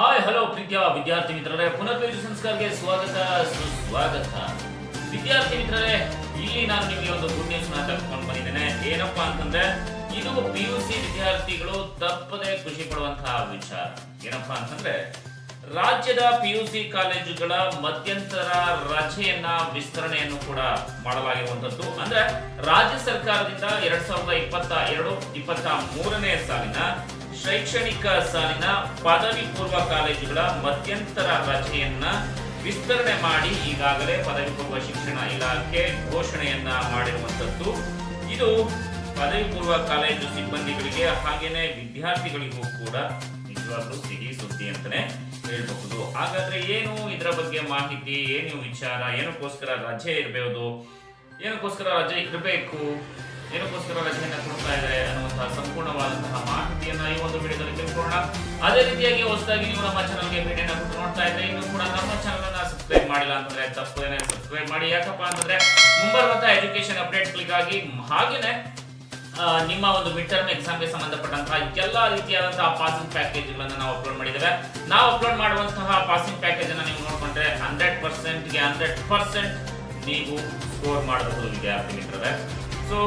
Hi hello ಪ್ರೀತಿಯ ವಿದ್ಯಾರ್ಥಿ ಮಿತ್ರರೇ. ಪುನರ್ಪೇಜು ಸಂಸ್ಕಾರಕ್ಕೆ ಸ್ವಾಗತ, ಸುಸ್ವಾಗತ. ವಿದ್ಯಾರ್ಥಿ ಮಿತ್ರರೇ, ಇಲ್ಲಿ ನಾನು ನಿಮಗೆ ಒಂದು ಗುಡ್ ನ್ಯೂಸ್ನ ಬಂದಿದ್ದೇನೆ. ಏನಪ್ಪಾ ಅಂತಂದ್ರೆ, ಇದು ಪಿ ಯು ಸಿ ವಿದ್ಯಾರ್ಥಿಗಳು ತಪ್ಪದೆ ಖುಷಿ ಪಡುವಂತಹ ವಿಚಾರ. ಏನಪ್ಪಾ ಅಂತಂದ್ರೆ, ರಾಜ್ಯದ ಪಿ ಯು ಸಿ ಕಾಲೇಜುಗಳ ಮಧ್ಯಂತರ ರಚೆಯನ್ನ ವಿಸ್ತರಣೆಯನ್ನು ಕೂಡ ಮಾಡಲಾಗಿರುವಂತದ್ದು ಅಂದ್ರೆ, ರಾಜ್ಯ ಸರ್ಕಾರದಿಂದ ಎರಡ್ ಸಾವಿರದ ಇಪ್ಪತ್ತ ಎರಡು, ಇಪ್ಪತ್ತ ಮೂರನೇ ಸಾಲಿನ ಶೈಕ್ಷಣಿಕ ಸಾಲಿನ ಪದವಿ ಪೂರ್ವ ಕಾಲೇಜುಗಳ ಮಧ್ಯಂತರ ರಜೆಯನ್ನ ವಿಸ್ತರಣೆ ಮಾಡಿ ಈಗಾಗಲೇ ಪದವಿ ಪೂರ್ವ ಶಿಕ್ಷಣ ಇಲಾಖೆ ಘೋಷಣೆಯನ್ನ ಮಾಡಿರುವಂತದ್ದು. ಇದು ಪದವಿ ಪೂರ್ವ ಕಾಲೇಜು ಸಿಬ್ಬಂದಿಗಳಿಗೆ ಹಾಗೇನೆ ವಿದ್ಯಾರ್ಥಿಗಳಿಗೂ ಕೂಡ ನಿಜವಾಗ್ಲೂ ಸಿಹಿ ಸುದ್ದಿ ಅಂತಾನೆ ಹೇಳ್ಬಹುದು. ಹಾಗಾದ್ರೆ ಏನು ಇದರ ಬಗ್ಗೆ ಮಾಹಿತಿ, ಏನು ವಿಚಾರ, ಏನಕ್ಕೋಸ್ಕರ ರಜೆ ಇರಬಹುದು ಏನಕ್ಕೋಸ್ಕರ ರಜೆ ಇರಬೇಕು? ಏನಕ್ಕೋಸ್ಕರ ರಜೆಯನ್ನ ಕೊಡ್ತಾ ಇದ್ದಾರೆ ಅನ್ನುವಂತಹ ಸಂಪೂರ್ಣವಾದಂತಹ ಮಾಹಿತಿಯನ್ನ ಈ ಒಂದು ವಿಡಿಯೋದಲ್ಲಿ ತಿಳ್ಕೊಳ್ಳೋಣ. ಅದೇ ರೀತಿಯಾಗಿ ಹೊಸದಾಗಿ ನೀವು ನಮ್ಮ ಚಾನಲ್ಗೆ ಭೇಟಿಯನ್ನ ಕೊಟ್ಟು ನೋಡ್ತಾ ಇದ್ರೆ ಇನ್ನು ಕೂಡ ನಮ್ಮ ಚಾನಲ್ ಅನ್ನ ಸಬ್ಸ್ಕ್ರೈಬ್ ಮಾಡಿಲ್ಲ ಅಂತಂದ್ರೆ ಏನೇ ಸಬ್ಸ್ಕ್ರೈಬ್ ಮಾಡಿ. ಯಾಕಪ್ಪ ಅಂತಂದ್ರೆ ಮುಂಬರುವಂತಹ ಎಜುಕೇಶನ್ ಅಪ್ಡೇಟ್ಸ್ಗಳಿಗಾಗಿ ಹಾಗೇನೆ ಆ, ನಿಮ್ಮ ಒಂದು ಮಿಡ್ ಟರ್ಮ್ ಎಕ್ಸಾಮ್ಗೆ ಸಂಬಂಧಪಟ್ಟಂತಹ ಎಲ್ಲಾ ರೀತಿಯಾದಂತಹ ಪಾಸಿಂಗ್ ಪ್ಯಾಕೇಜ್ಗಳನ್ನು ನಾವು ಅಪ್ಲೋಡ್ ಮಾಡಿದ್ದೇವೆ. ನಾವು ಅಪ್ಲೋಡ್ ಮಾಡುವಂತಹ ಪಾಸಿಂಗ್ ಪ್ಯಾಕೇಜ್ ಅನ್ನ ನೀವು ನೋಡ್ಕೊಂಡ್ರೆ ಹಂಡ್ರೆಡ್ ಪರ್ಸೆಂಟ್ಗೆ ಹಂಡ್ರೆಡ್ ಪರ್ಸೆಂಟ್ ನೀವು ಸ್ಕೋರ್ ಮಾಡಬಹುದು ವಿದ್ಯಾರ್ಥಿ ಮಿತ್ರರೇ. ಸೊ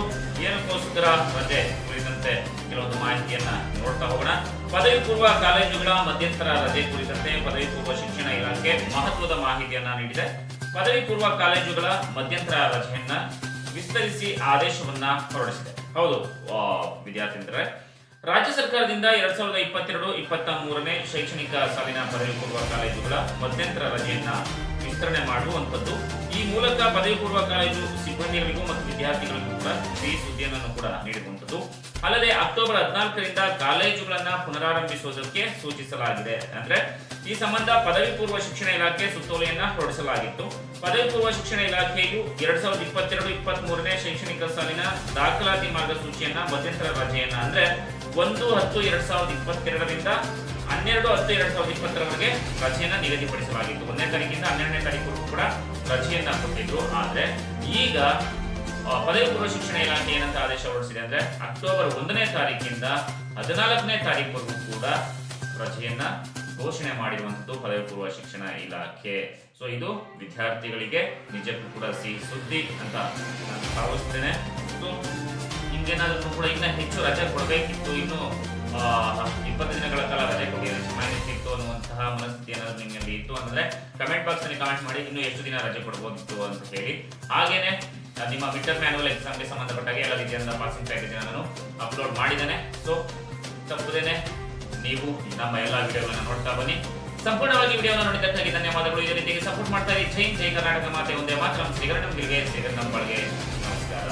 ಏನಕ್ಕೋಸ್ಕರ ರಜೆ ಕುರಿತಂತೆ ಕೆಲವೊಂದು ಮಾಹಿತಿಯನ್ನ ನೋಡ್ತಾ ಹೋಗೋಣ. ಪದವಿ ಪೂರ್ವ ಕಾಲೇಜುಗಳ ಮಧ್ಯಂತರ ರಜೆ ಕುರಿತಂತೆ ಪದವಿ ಪೂರ್ವ ಶಿಕ್ಷಣ ಇಲಾಖೆ ಮಹತ್ವದ ಮಾಹಿತಿಯನ್ನ ನೀಡಿದೆ. ಪದವಿ ಪೂರ್ವ ಕಾಲೇಜುಗಳ ಮಧ್ಯಂತರ ರಜೆಯನ್ನ ವಿಸ್ತರಿಸಿ ಆದೇಶವನ್ನ ಹೊರಡಿಸಿದೆ. ಹೌದು ಆ, ವಿದ್ಯಾರ್ಥಿ ಮಿತ್ರರೇ ರಾಜ್ಯ ಸರ್ಕಾರದಿಂದ ಎರಡ್ ಸಾವಿರದ ಇಪ್ಪತ್ತೆರಡು ಇಪ್ಪತ್ತ ಮೂರನೇ ಶೈಕ್ಷಣಿಕ ಸಾಲಿನ ಪದವಿ ಪೂರ್ವ ಕಾಲೇಜುಗಳ ಮಧ್ಯಂತರ ರಜೆಯನ್ನ ವಿಸ್ತರಣೆ ಮಾಡುವಂತದ್ದು ಈ ಮೂಲಕ ಪದವಿ ಪೂರ್ವ ಕಾಲೇಜು ಸಿಬ್ಬಂದಿಗಳಿಗೂ ಮತ್ತು ವಿದ್ಯಾರ್ಥಿಗಳಿಗೂ ಕೂಡ ಫ್ರೀ ಸುದ್ದಿಯನ್ನು ಕೂಡ ನೀಡುವಂಥದ್ದು ಅಲ್ಲದೆ ಅಕ್ಟೋಬರ್ ಹದಿನಾಲ್ಕರಿಂದ ಕಾಲೇಜುಗಳನ್ನ ಪುನರಾರಂಭಿಸುವುದಕ್ಕೆ ಸೂಚಿಸಲಾಗಿದೆ. ಅಂದ್ರೆ ಈ ಸಂಬಂಧ ಪದವಿ ಪೂರ್ವ ಶಿಕ್ಷಣ ಇಲಾಖೆ ಸುತ್ತೋಲೆಯನ್ನ ಹೊರಡಿಸಲಾಗಿತ್ತು. ಪದವಿ ಪೂರ್ವ ಶಿಕ್ಷಣ ಇಲಾಖೆಯು ಎರಡ್ ಸಾವಿರದ ಇಪ್ಪತ್ತೆರಡು ಇಪ್ಪತ್ತ್ ಮೂರನೇ ಶೈಕ್ಷಣಿಕ ಸಾಲಿನ ದಾಖಲಾತಿ ಮಾರ್ಗಸೂಚಿಯನ್ನ ಮಧ್ಯಂತರ ರಜೆಯನ್ನ ಅಂದ್ರೆ ಒಂದು, ಹತ್ತು, ಎರಡ್ ಸಾವಿರದ ಇಪ್ಪತ್ತೆರಡರಿಂದ ಹನ್ನೆರಡು, ಹತ್ತು, ಎರಡ್ ಸಾವಿರದ ಇಪ್ಪತ್ತರವರೆಗೆ ರಜೆಯನ್ನ ನಿಗದಿಪಡಿಸಲಾಗಿತ್ತು. ಒಂದನೇ ತಾರೀಕಿಂದ ಹನ್ನೆರಡನೇ ತಾರೀಕು ಕೂಡ ರಜೆಯನ್ನ ಕೊಟ್ಟಿದ್ರು. ಆದ್ರೆ ಈಗ ಪದವಿ ಪೂರ್ವ ಶಿಕ್ಷಣ ಇಲಾಖೆ ಏನಂತ ಆದೇಶ ಹೊರಡಿಸಿದೆ ಅಂದ್ರೆ ಅಕ್ಟೋಬರ್ ಒಂದನೇ ತಾರೀಕಿಂದ ಹದಿನಾಲ್ಕನೇ ತಾರೀಕುವರೆಗೂ ಕೂಡ ರಜೆಯನ್ನ ಘೋಷಣೆ ಮಾಡಿರುವಂತದ್ದು ಪದವಿ ಪೂರ್ವ ಶಿಕ್ಷಣ ಇಲಾಖೆ. ಸೊ ಇದು ವಿದ್ಯಾರ್ಥಿಗಳಿಗೆ ನಿಜಕ್ಕೂ ಕೂಡ ಸಿಹಿ ಸುದ್ದಿ ಅಂತ ನಾನು ಭಾವಿಸ್ತೇನೆ. ಸೊ ನಿಮ್ಗೇನಾದ್ರೂ ಕೂಡ ಇನ್ನ ಹೆಚ್ಚು ರಜೆ ಕೊಡಬೇಕಿತ್ತು. ಇನ್ನು ಇಪ್ಪತ್ತು ದಿನಗಳ ಕಾಲ ರಜೆ ಕೊಡಿ ಚೆನ್ನಾಗಿರ್ತಿತ್ತು ಅನ್ನುವಂತಹ ಮನಸ್ಥಿತಿ ಏನಾದರೂ ನಿಮ್ಮಲ್ಲಿ ಇತ್ತು ಅಂದ್ರೆ ಕಮೆಂಟ್ ಬಾಕ್ಸ್ ಅಲ್ಲಿ ಕಮೆಂಟ್ ಮಾಡಿ ಇನ್ನು ಎಷ್ಟು ದಿನ ರಜೆ ಕೊಡಬಹುದಿತ್ತು ಅಂತ ಹೇಳಿ. ಹಾಗೇನೆ ನಿಮ್ಮ ಮಿಡ್ ಮ್ಯಾನುವಲ್ ಎಕ್ಸಾಮ್ಗೆ ಸಂಬಂಧಪಟ್ಟಾಗ ಎಲ್ಲ ರೀತಿಯಿಂದ ಪಾಸಿಂಗ್ ಪ್ಯಾಕೇಜ್ ನಾನು ಅಪ್ಲೋಡ್ ಮಾಡಿದ್ದೇನೆ. ಸೊ ತಪ್ಪದೇನೆ, ನೀವು ನಮ್ಮ ಎಲ್ಲ ವಿಡಿಯೋಗಳನ್ನ ನೋಡ್ತಾ ಬನ್ನಿ. ಸಂಪೂರ್ಣವಾಗಿ ವಿಡಿಯೋನ ನೋಡಿದ್ದಕ್ಕಾಗಿ ಧನ್ಯವಾದಗಳು. ಇದೇ ರೀತಿಯಾಗಿ ಸಪೋರ್ಟ್ ಮಾಡ್ತಾ ಇರಿ. ಜೈ ಜೈ ಕರ್ನಾಟಕ ಮಾತೆ. ಒಂದೇ ಮಾತ್ರ ಶ್ರೀಗರ ಗಿರಿಗೆ ಶ್ರೀಗರ ಬಳಗೆ ನಮಸ್ಕಾರ.